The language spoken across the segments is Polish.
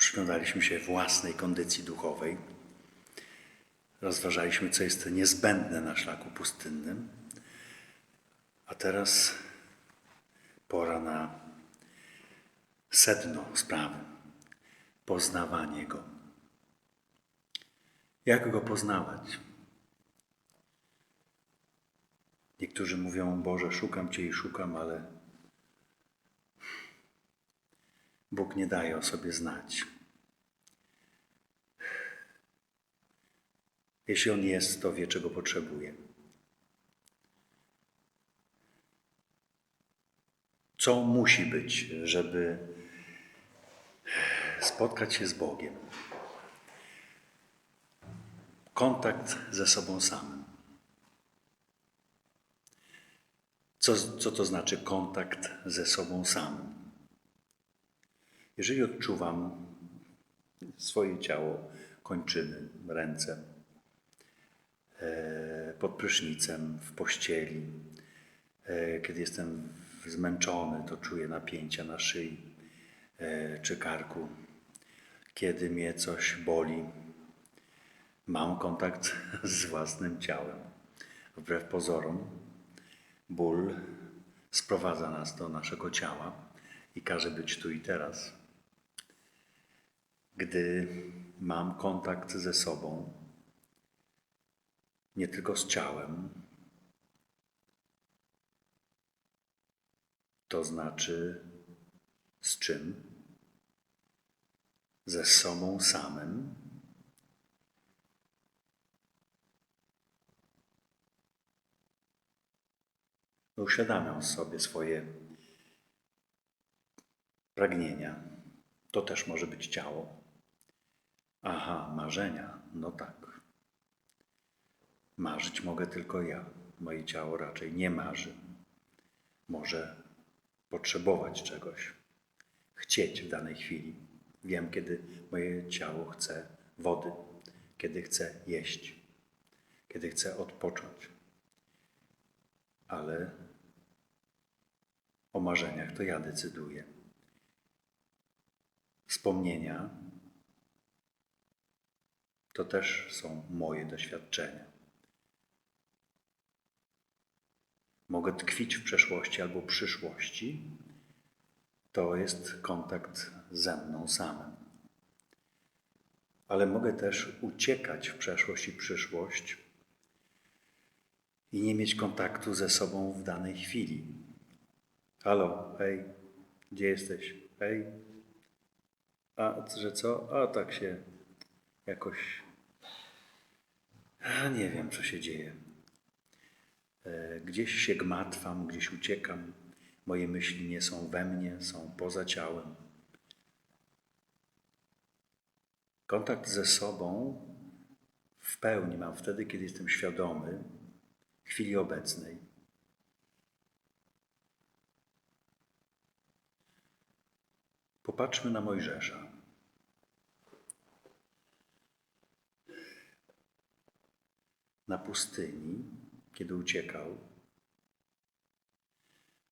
przyglądaliśmy się własnej kondycji duchowej, rozważaliśmy, co jest niezbędne na szlaku pustynnym, a teraz pora na sedno sprawy poznawanie Go. Jak Go poznawać? Niektórzy mówią, Boże, szukam Cię i szukam, ale Bóg nie daje o sobie znać. Jeśli On jest, to wie, czego potrzebuje. Co musi być, żeby spotkać się z Bogiem? Kontakt ze sobą samym. Co, co to znaczy kontakt ze sobą samym? Jeżeli odczuwam swoje ciało, kończyny, ręce, e, pod prysznicem, w pościeli, e, kiedy jestem zmęczony, to czuję napięcia na szyi e, czy karku, kiedy mnie coś boli, mam kontakt z własnym ciałem. Wbrew pozorom, ból sprowadza nas do naszego ciała i każe być tu i teraz. Gdy mam kontakt ze sobą, nie tylko z ciałem, to znaczy z czym? Ze sobą samym. Uświadamiam sobie swoje pragnienia. To też może być ciało. Aha, marzenia. No tak. Marzyć mogę tylko ja. Moje ciało raczej nie marzy. Może potrzebować czegoś, chcieć w danej chwili. Wiem, kiedy moje ciało chce wody, kiedy chce jeść, kiedy chce odpocząć. Ale o marzeniach to ja decyduję. Wspomnienia to też są moje doświadczenia. Mogę tkwić w przeszłości albo przyszłości. To jest kontakt ze mną samym. Ale mogę też uciekać w przeszłość i przyszłość i nie mieć kontaktu ze sobą w danej chwili. Halo, hej, gdzie jesteś? Hej. A, że co? A, tak się jakoś. A, nie wiem, co się dzieje. E, Gdzieś się gmatwam, gdzieś uciekam. Moje myśli nie są we mnie, są poza ciałem. Kontakt ze sobą w pełni mam wtedy, kiedy jestem świadomy chwili obecnej. Popatrzmy na Mojżesza. Na pustyni, kiedy uciekał,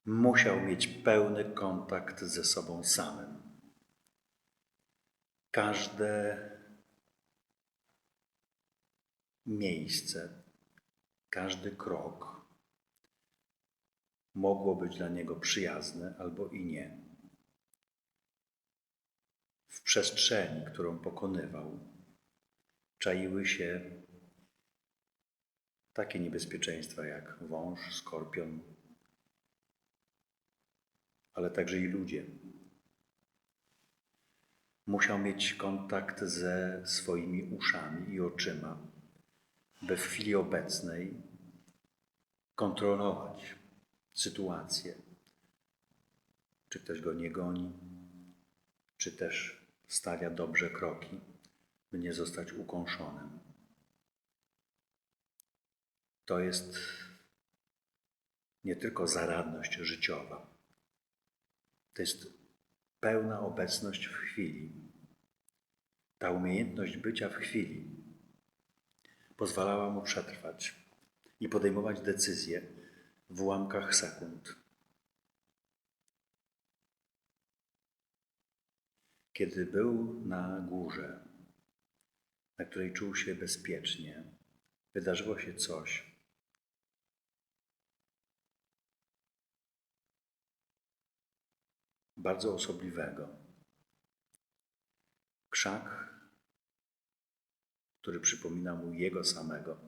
musiał mieć pełny kontakt ze sobą samym. Każde miejsce, każdy krok mogło być dla niego przyjazne albo i nie. W przestrzeni, którą pokonywał, czaiły się takie niebezpieczeństwa jak wąż, skorpion, ale także i ludzie. Musiał mieć kontakt ze swoimi uszami i oczyma, by w chwili obecnej kontrolować sytuację. Czy ktoś go nie goni, czy też stawia dobrze kroki, by nie zostać ukąszonym. To jest nie tylko zaradność życiowa, to jest pełna obecność w chwili. Ta umiejętność bycia w chwili pozwalała mu przetrwać i podejmować decyzje w ułamkach sekund. Kiedy był na górze, na której czuł się bezpiecznie, wydarzyło się coś, bardzo osobliwego. Krzak, który przypomina mu jego samego,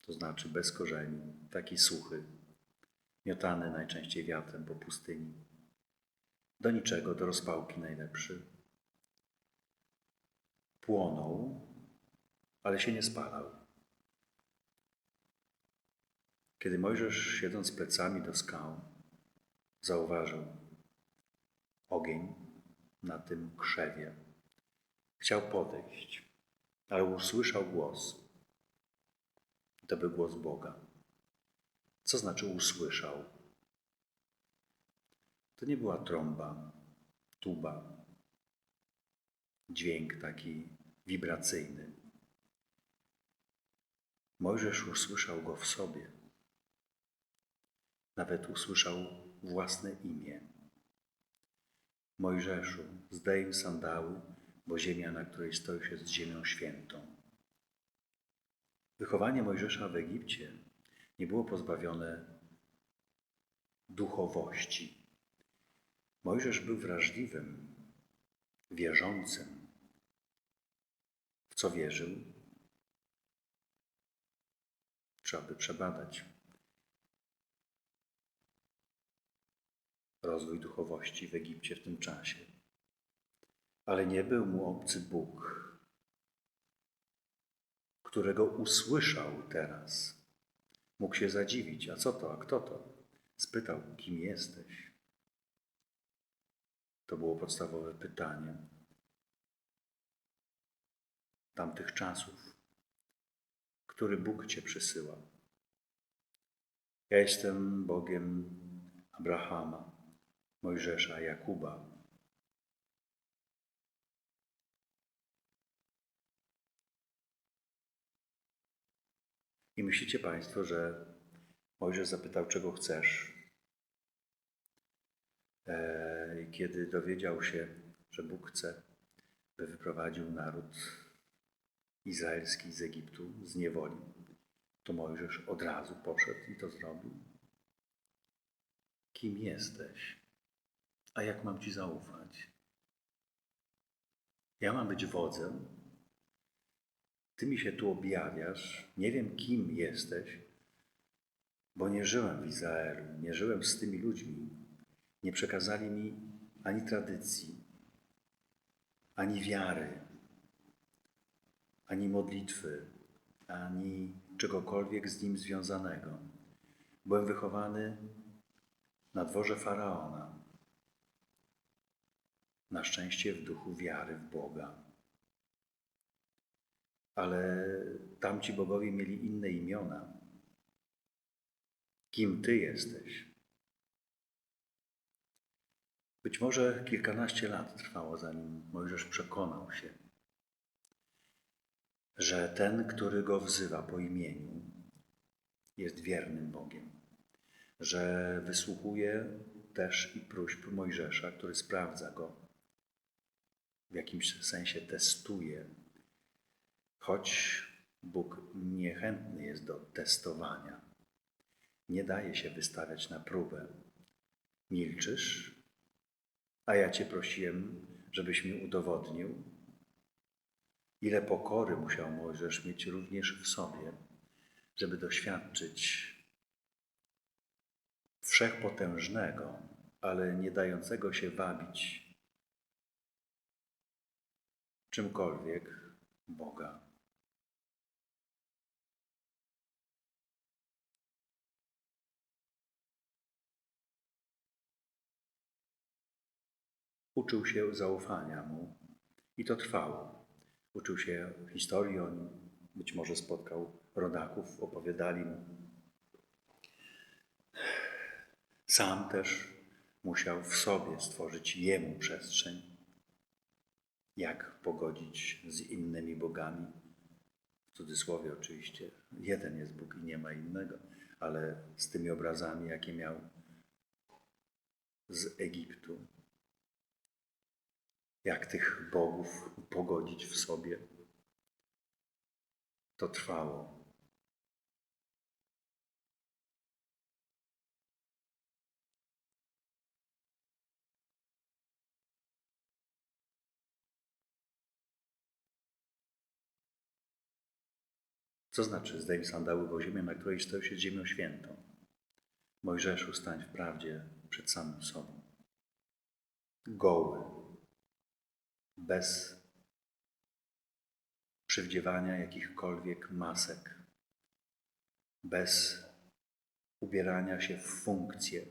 to znaczy bez korzeni, taki suchy, miotany najczęściej wiatrem po pustyni. Do niczego, do rozpałki najlepszy. Płonął, ale się nie spalał. Kiedy Mojżesz, siedząc plecami do skał, zauważył ogień na tym krzewie, chciał podejść, ale usłyszał głos. To był głos Boga. Co znaczy usłyszał? To nie była trąba, tuba, dźwięk taki wibracyjny. Mojżesz usłyszał go w sobie. Nawet usłyszał własne imię. Mojżeszu, zdejm sandały, bo ziemia, na której stoisz, jest ziemią świętą. Wychowanie Mojżesza w Egipcie nie było pozbawione duchowości. Mojżesz był wrażliwym, wierzącym. W co wierzył? Trzeba by przebadać. Rozwój duchowości w Egipcie w tym czasie. Ale nie był mu obcy Bóg, którego usłyszał teraz. Mógł się zadziwić. A co to? A kto to? Spytał, kim jesteś? To było podstawowe pytanie tamtych czasów. Który Bóg Cię przysyła? Ja jestem Bogiem Abrahama, Mojżesza, Jakuba. I myślicie Państwo, że Mojżesz zapytał, czego chcesz? E, I kiedy dowiedział się, że Bóg chce, by wyprowadził naród izraelski z Egiptu, z niewoli, to Mojżesz od razu poszedł i to zrobił. Kim jesteś? A jak mam Ci zaufać? Ja mam być wodzem. Ty mi się tu objawiasz. Nie wiem, kim jesteś, bo nie żyłem w Izraelu, nie żyłem z tymi ludźmi. Nie przekazali mi ani tradycji, ani wiary, ani modlitwy, ani czegokolwiek z nim związanego. Byłem wychowany na dworze faraona. Na szczęście w duchu wiary w Boga. Ale tamci bogowie mieli inne imiona. Kim ty jesteś? Być może kilkanaście lat trwało, zanim Mojżesz przekonał się, że ten, który go wzywa po imieniu, jest wiernym Bogiem, że wysłuchuje też i próśb Mojżesza, który sprawdza go, w jakimś sensie testuje, choć Bóg niechętny jest do testowania. Nie daje się wystawiać na próbę. Milczysz, a ja Cię prosiłem, żebyś mi udowodnił, ile pokory musiał Mojżesz mieć również w sobie, żeby doświadczyć wszechpotężnego, ale nie dającego się wabić czymkolwiek Boga. Uczył się zaufania mu i to trwało. Uczył się historii o nim, być może spotkał rodaków, opowiadali mu. Sam też musiał w sobie stworzyć jemu przestrzeń, jak pogodzić z innymi bogami. W cudzysłowie oczywiście, jeden jest Bóg i nie ma innego, ale z tymi obrazami, jakie miał z Egiptu, jak tych bogów pogodzić w sobie. To trwało. Co znaczy zdejm sandały, bo ziemia, na której stoisz, jest ziemią świętą. Mojżeszu, stań w prawdzie przed samym sobą. Goły, bez przywdziewania jakichkolwiek masek, bez ubierania się w funkcję,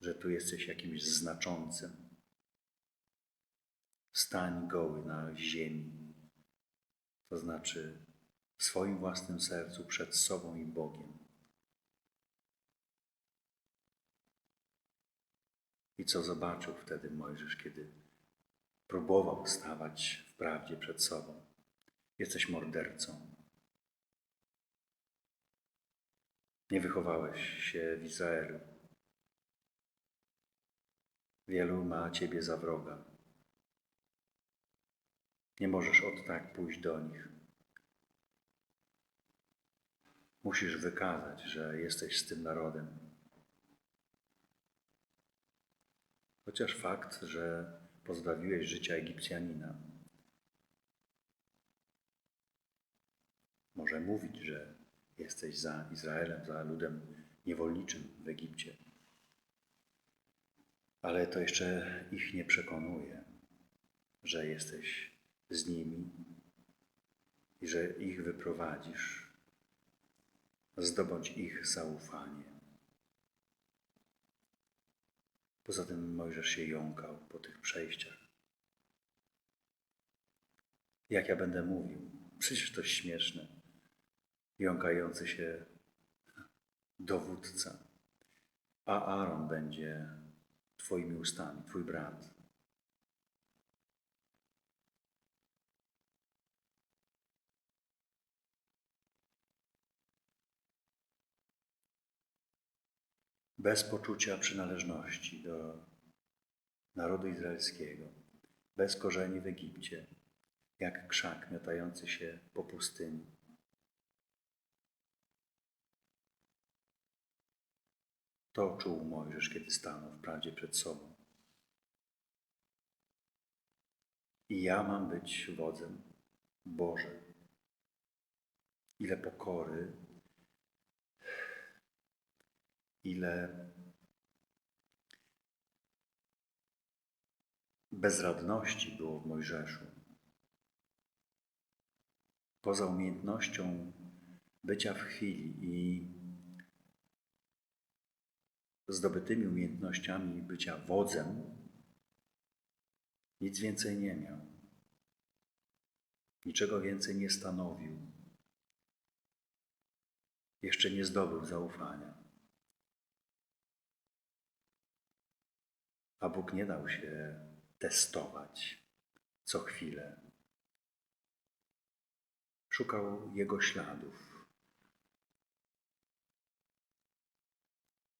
że tu jesteś jakimś znaczącym. Stań goły na ziemi, to znaczy w swoim własnym sercu przed sobą i Bogiem. I co zobaczył wtedy Mojżesz, kiedy próbował stawać w prawdzie przed sobą? Jesteś mordercą. Nie wychowałeś się w Izraelu. Wielu ma Ciebie za wroga. Nie możesz od tak pójść do nich. Musisz wykazać, że jesteś z tym narodem. Chociaż fakt, że pozbawiłeś życia Egipcjanina, może mówić, że jesteś za Izraelem, za ludem niewolniczym w Egipcie. Ale to jeszcze ich nie przekonuje, że jesteś z nimi i że ich wyprowadzisz. Zdobądź ich zaufanie. Poza tym Mojżesz się jąkał po tych przejściach. Jak ja będę mówił? Przecież to śmieszne. Jąkający się dowódca. A Aaron będzie Twoimi ustami, Twój brat. Bez poczucia przynależności do narodu izraelskiego, bez korzeni w Egipcie, jak krzak miotający się po pustyni. To czuł Mojżesz, kiedy stanął w prawdzie przed sobą. I ja mam być wodzem Boże. Ile pokory ile bezradności było w Mojżeszu. Poza umiejętnością bycia w chwili i zdobytymi umiejętnościami bycia wodzem, nic więcej nie miał. Niczego więcej nie stanowił. Jeszcze nie zdobył zaufania. A Bóg nie dał się testować co chwilę. Szukał Jego śladów.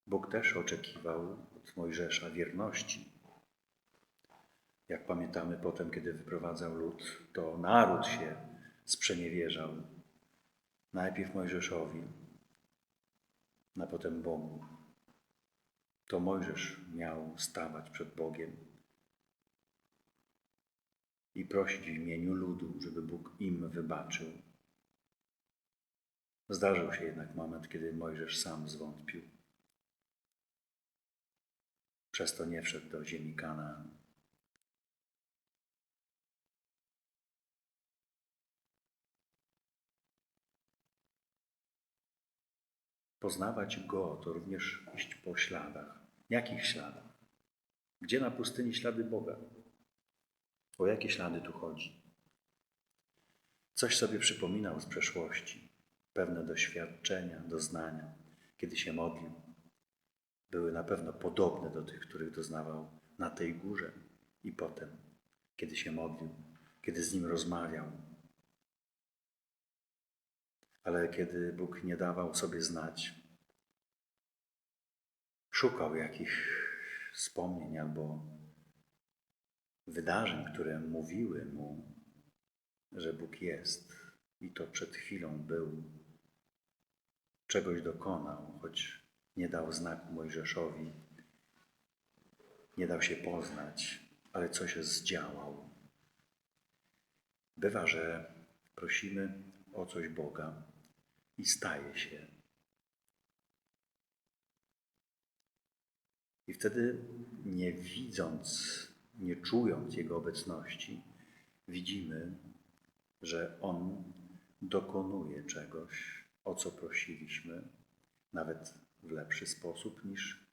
Bóg też oczekiwał od Mojżesza wierności. Jak pamiętamy potem, kiedy wyprowadzał lud, to naród się sprzeniewierzał. Najpierw Mojżeszowi, a potem Bogu to Mojżesz miał stawać przed Bogiem i prosić w imieniu ludu, żeby Bóg im wybaczył. Zdarzył się jednak moment, kiedy Mojżesz sam zwątpił. Przez to nie wszedł do ziemi Kanaan. Poznawać Go to również iść po śladach. Jakich śladach? Gdzie na pustyni ślady Boga? O jakie ślady tu chodzi? Coś sobie przypominał z przeszłości, pewne doświadczenia, doznania, kiedy się modlił. Były na pewno podobne do tych, których doznawał na tej górze i potem, kiedy się modlił, kiedy z nim rozmawiał, ale kiedy Bóg nie dawał sobie znać, szukał jakichś wspomnień albo wydarzeń, które mówiły mu, że Bóg jest i to przed chwilą był, czegoś dokonał, choć nie dał znaku Mojżeszowi, nie dał się poznać, ale coś zdziałał. Bywa, że prosimy o coś Boga i staje się. I wtedy, nie widząc, nie czując Jego obecności, widzimy, że On dokonuje czegoś, o co prosiliśmy, nawet w lepszy sposób niż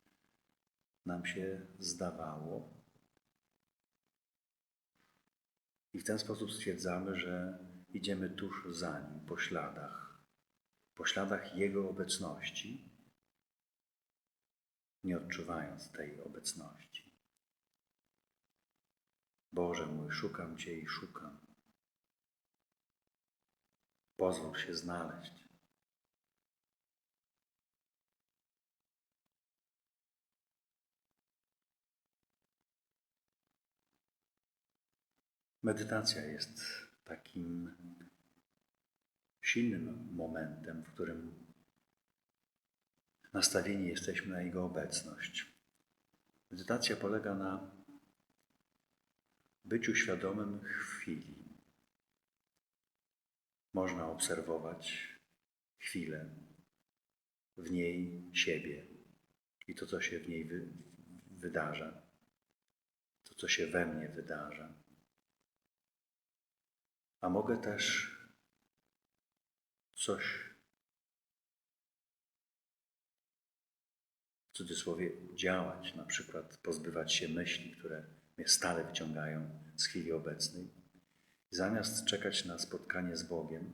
nam się zdawało. I w ten sposób stwierdzamy, że idziemy tuż za Nim, po śladach, po śladach Jego obecności, nie odczuwając tej obecności. Boże mój, szukam Cię i szukam. Pozwól się znaleźć. Medytacja jest takim silnym momentem, w którym nastawieni jesteśmy na Jego obecność. Medytacja polega na byciu świadomym chwili. Można obserwować chwilę, w niej siebie i to, co się w niej wy, wydarza, to, co się we mnie wydarza. A mogę też coś w cudzysłowie działać, na przykład pozbywać się myśli, które mnie stale wyciągają z chwili obecnej. Zamiast czekać na spotkanie z Bogiem,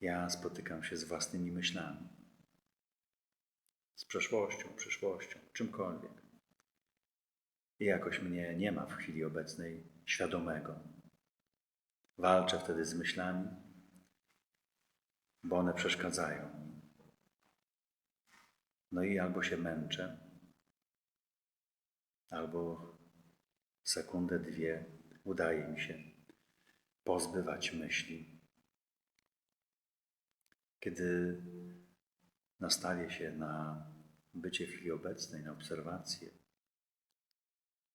ja spotykam się z własnymi myślami, z przeszłością, przyszłością, czymkolwiek. I jakoś mnie nie ma w chwili obecnej świadomego. Walczę wtedy z myślami, bo one przeszkadzają. No i albo się męczę, albo sekundę, dwie udaje mi się pozbywać myśli. Kiedy nastawię się na bycie w chwili obecnej, na obserwację,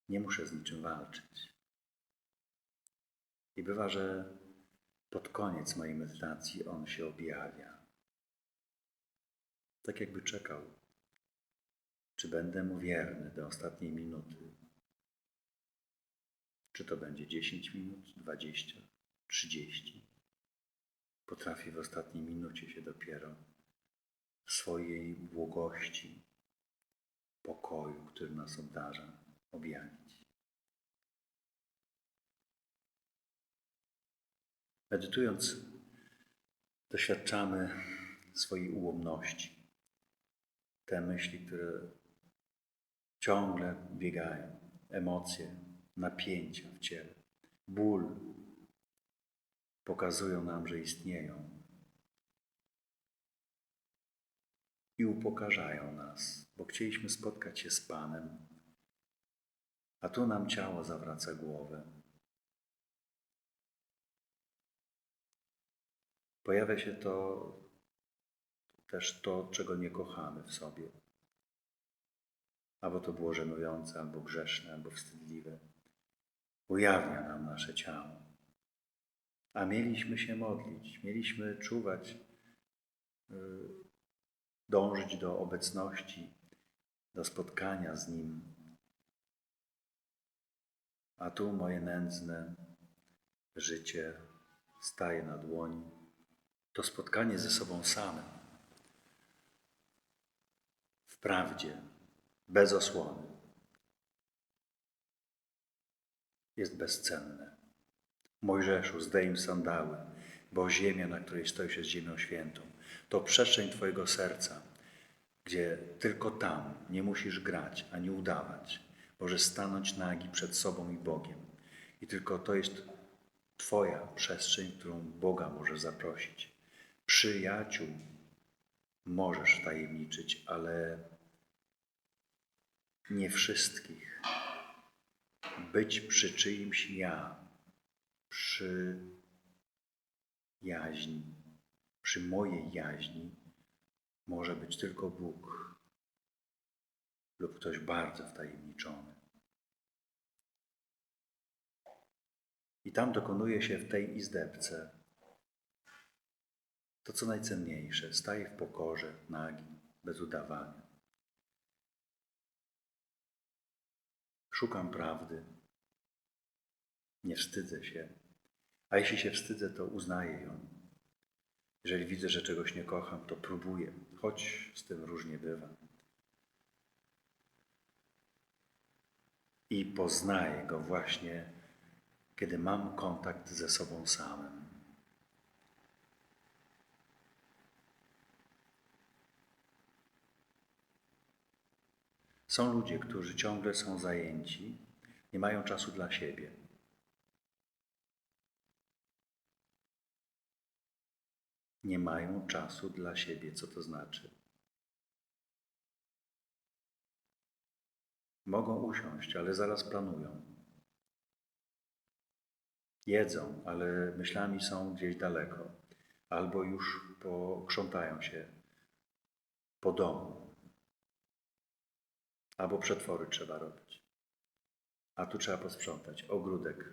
nie muszę z niczym walczyć. I bywa, że pod koniec mojej medytacji on się objawia. Tak jakby czekał, czy będę mu wierny do ostatniej minuty. Czy to będzie 10 minut, 20, 30. Potrafi w ostatniej minucie się dopiero swojej błogości, pokoju, który nas obdarza, objawić. Medytując, doświadczamy swojej ułomności. Te myśli, które ciągle biegają, emocje, napięcia w ciele, ból pokazują nam, że istnieją i upokarzają nas, bo chcieliśmy spotkać się z Panem, a tu nam ciało zawraca głowę. Pojawia się to też to, czego nie kochamy w sobie. Albo to było żenujące, albo grzeszne, albo wstydliwe. Ujawnia nam nasze ciało. A mieliśmy się modlić, mieliśmy czuwać, y, dążyć do obecności, do spotkania z Nim. A tu moje nędzne życie staje na dłoni to spotkanie ze sobą samym. W prawdzie, bez osłony. Jest bezcenne. Mojżeszu, zdejm sandały, bo ziemia, na której stoisz, jest ziemią świętą. To przestrzeń Twojego serca, gdzie tylko tam nie musisz grać ani udawać. Możesz stanąć nagi przed sobą i Bogiem. I tylko to jest Twoja przestrzeń, którą Boga możesz zaprosić przyjaciół możesz tajemniczyć, ale nie wszystkich. być przy czyimś ja, przy jaźni, przy mojej jaźni może być tylko Bóg lub ktoś bardzo wtajemniczony. I tam dokonuje się w tej izdebce to, co najcenniejsze. Staje w pokorze, nagi, bez udawania. Szukam prawdy. Nie wstydzę się. A jeśli się wstydzę, to uznaję ją. Jeżeli widzę, że czegoś nie kocham, to próbuję, choć z tym różnie bywa. I poznaję go właśnie, kiedy mam kontakt ze sobą samym. Są ludzie, którzy ciągle są zajęci, nie mają czasu dla siebie. Nie mają czasu dla siebie. Co to znaczy? Mogą usiąść, ale zaraz planują. Jedzą, ale myślami są gdzieś daleko, albo już pokrzątają się po domu, albo przetwory trzeba robić. A tu trzeba posprzątać. Ogródek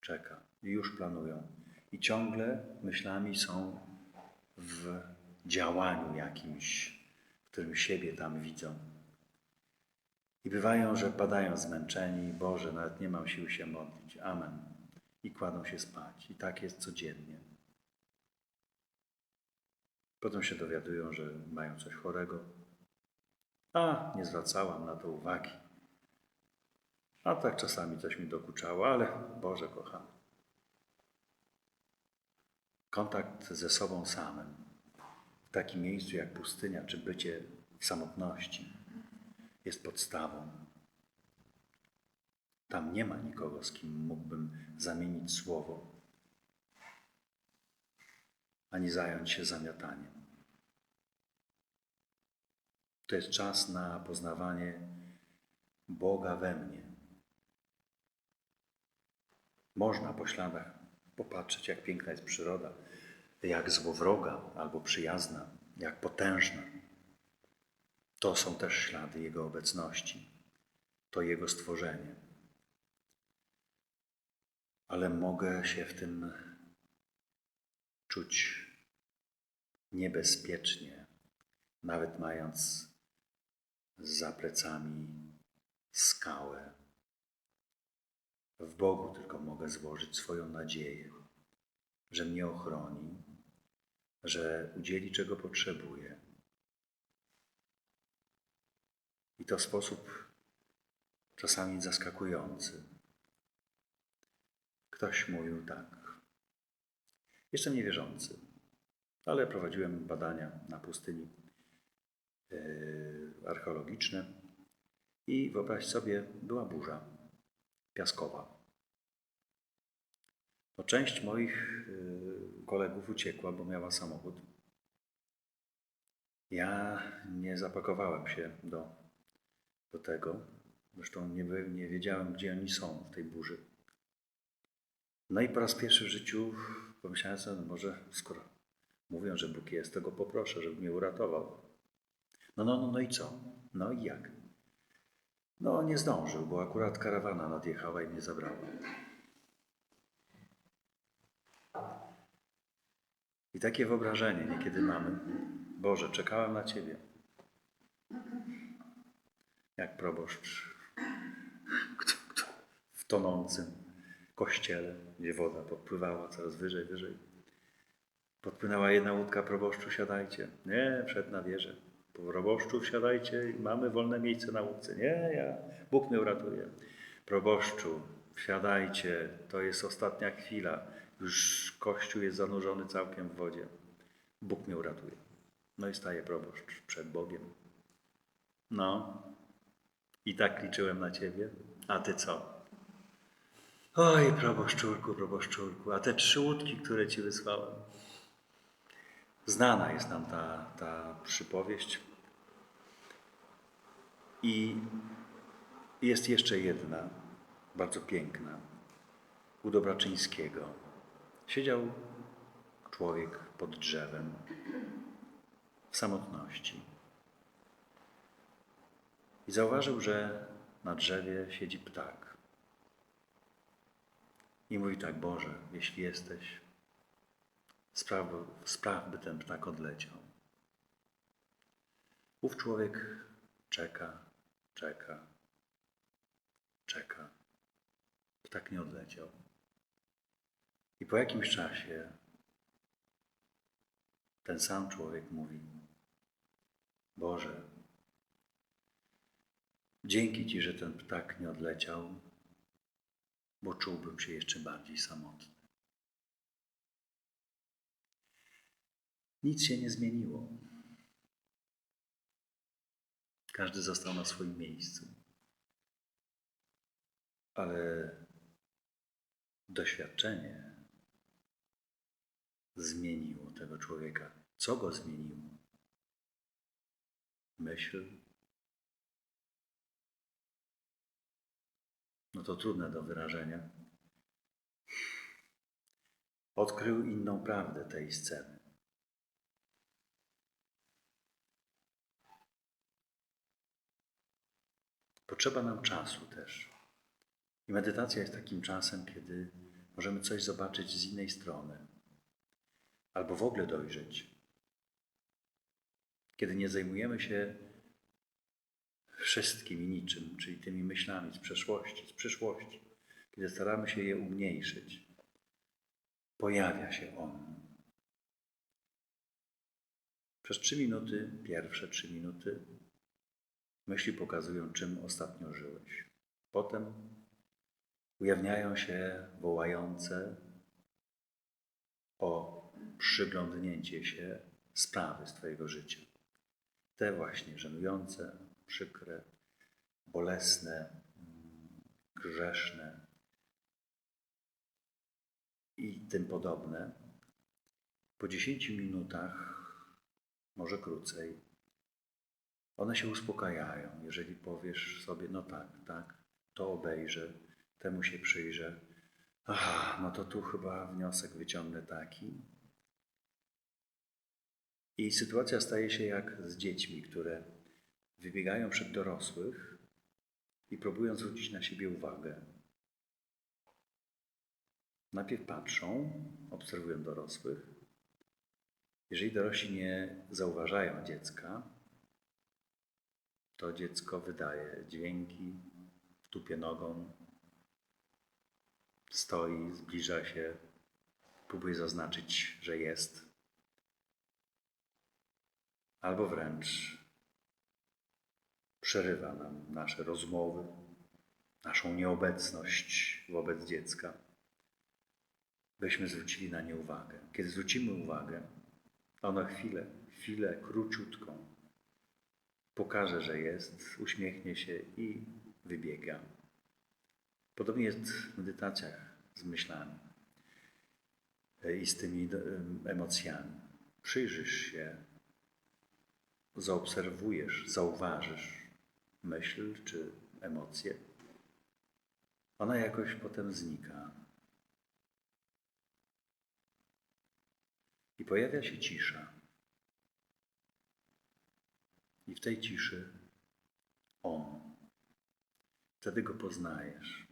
czeka i już planują. I ciągle myślami są w działaniu jakimś, w którym siebie tam widzą. I bywają, że padają zmęczeni, Boże, nawet nie mam sił się modlić. Amen. I kładą się spać. I tak jest codziennie. Potem się dowiadują, że mają coś chorego. A, nie zwracałam na to uwagi. A tak czasami coś mi dokuczało, ale Boże kocham. Kontakt ze sobą samym w takim miejscu jak pustynia czy bycie w samotności jest podstawą. Tam nie ma nikogo, z kim mógłbym zamienić słowo, ani zająć się zamiataniem. To jest czas na poznawanie Boga we mnie. Można po śladach popatrzeć, jak piękna jest przyroda, jak złowroga albo przyjazna, jak potężna. To są też ślady Jego obecności, to Jego stworzenie. Ale mogę się w tym czuć niebezpiecznie, nawet mając za plecami skałę. W Bogu tylko mogę złożyć swoją nadzieję, że mnie ochroni, że udzieli czego potrzebuję. I to sposób czasami zaskakujący. Ktoś mówił tak. Jestem niewierzący, ale prowadziłem badania na pustyni archeologiczne i wyobraź sobie, była burza piaskowa. No, część moich yy, kolegów uciekła, bo miała samochód. Ja nie zapakowałem się do, do tego. Zresztą nie, nie wiedziałem, gdzie oni są w tej burzy. No i po raz pierwszy w życiu pomyślałem sobie, no może skoro mówią, że Bóg jest, to go poproszę, żeby mnie uratował. No, no, no, no i co? No i jak? No, nie zdążył, bo akurat karawana nadjechała i mnie zabrała. I takie wyobrażenie niekiedy mamy. Boże, czekałem na Ciebie. Jak proboszcz w tonącym kościele, gdzie woda podpływała coraz wyżej, wyżej. Podpłynęła jedna łódka, proboszczu, siadajcie. Nie, przed na wieżę. Proboszczu, wsiadajcie, mamy wolne miejsce na łódce. Nie, ja, Bóg mnie uratuje. Proboszczu, wsiadajcie, to jest ostatnia chwila. Już kościół jest zanurzony całkiem w wodzie. Bóg mnie uratuje. No i staje proboszcz przed Bogiem. No, i tak liczyłem na ciebie. A ty co? Oj, proboszczurku, proboszczurku, a te trzy łódki, które ci wysłałem. Znana jest nam ta, ta przypowieść. I jest jeszcze jedna bardzo piękna, u Dobraczyńskiego. Siedział człowiek pod drzewem w samotności. I zauważył, że na drzewie siedzi ptak. I mówi tak, Boże, jeśli jesteś, spraw, spraw by ten ptak odleciał. Ów człowiek czeka, czeka, czeka. Ptak nie odleciał. I po jakimś czasie ten sam człowiek mówi: Boże, dzięki Ci, że ten ptak nie odleciał, bo czułbym się jeszcze bardziej samotny. Nic się nie zmieniło. Każdy został na swoim miejscu. Ale doświadczenie zmieniło tego człowieka. Co go zmieniło? Myśl? No to trudne do wyrażenia. Odkrył inną prawdę tej sceny. Potrzeba nam czasu też. I medytacja jest takim czasem, kiedy możemy coś zobaczyć z innej strony, albo w ogóle dojrzeć. Kiedy nie zajmujemy się wszystkim i niczym, czyli tymi myślami z przeszłości, z przyszłości, kiedy staramy się je umniejszyć, pojawia się on. Przez trzy minuty, pierwsze trzy minuty, myśli pokazują, czym ostatnio żyłeś. Potem ujawniają się wołające o przyglądnięcie się sprawy z Twojego życia. Te właśnie żenujące, przykre, bolesne, grzeszne i tym podobne. Po dziesięciu minutach, może krócej, one się uspokajają, jeżeli powiesz sobie, no tak, tak, to obejrzę, temu się przyjrzę. Aha, no to tu chyba wniosek wyciągnę taki. I sytuacja staje się jak z dziećmi, które wybiegają przed dorosłych i próbują zwrócić na siebie uwagę. Najpierw patrzą, obserwują dorosłych. Jeżeli dorośli nie zauważają dziecka, to dziecko wydaje dźwięki, tupie nogą, stoi, zbliża się, próbuje zaznaczyć, że jest. Albo wręcz przerywa nam nasze rozmowy, naszą nieobecność wobec dziecka, byśmy zwrócili na nie uwagę. Kiedy zwrócimy uwagę, ono chwilę, chwilę króciutką pokaże, że jest, uśmiechnie się i wybiega. Podobnie jest w medytacjach z myślami i z tymi emocjami. Przyjrzysz się, zaobserwujesz, zauważysz myśl czy emocję. Ona jakoś potem znika. I pojawia się cisza. I w tej ciszy On. Wtedy go poznajesz.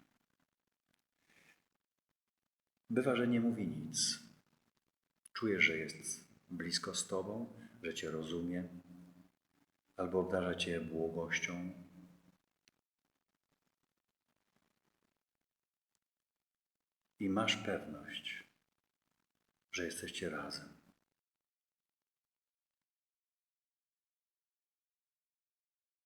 Bywa, że nie mówi nic. Czujesz, że jest blisko z Tobą, że Cię rozumie, albo obdarza Cię błogością. I masz pewność, że jesteście razem.